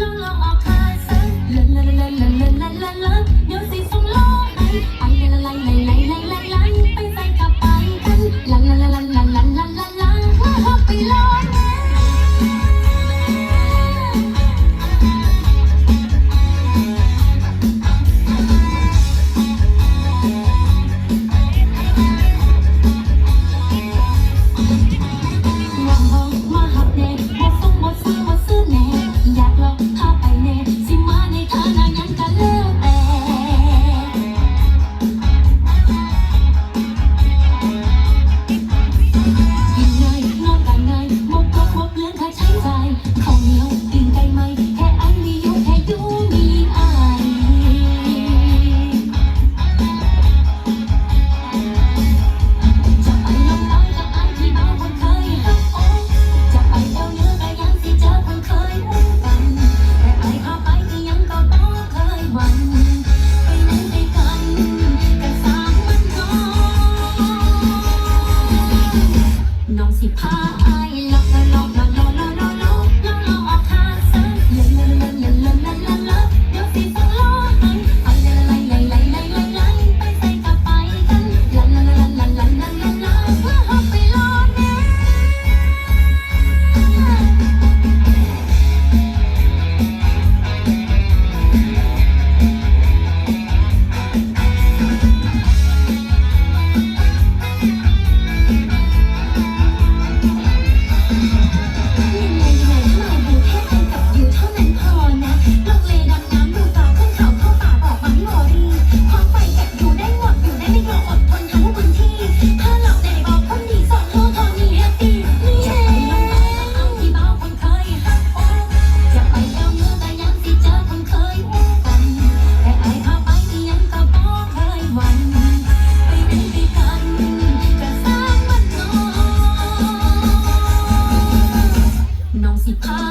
ก็ลองออกมาสักลาลาลาลาลาลาลาเดี๋ยวสิ Keep on.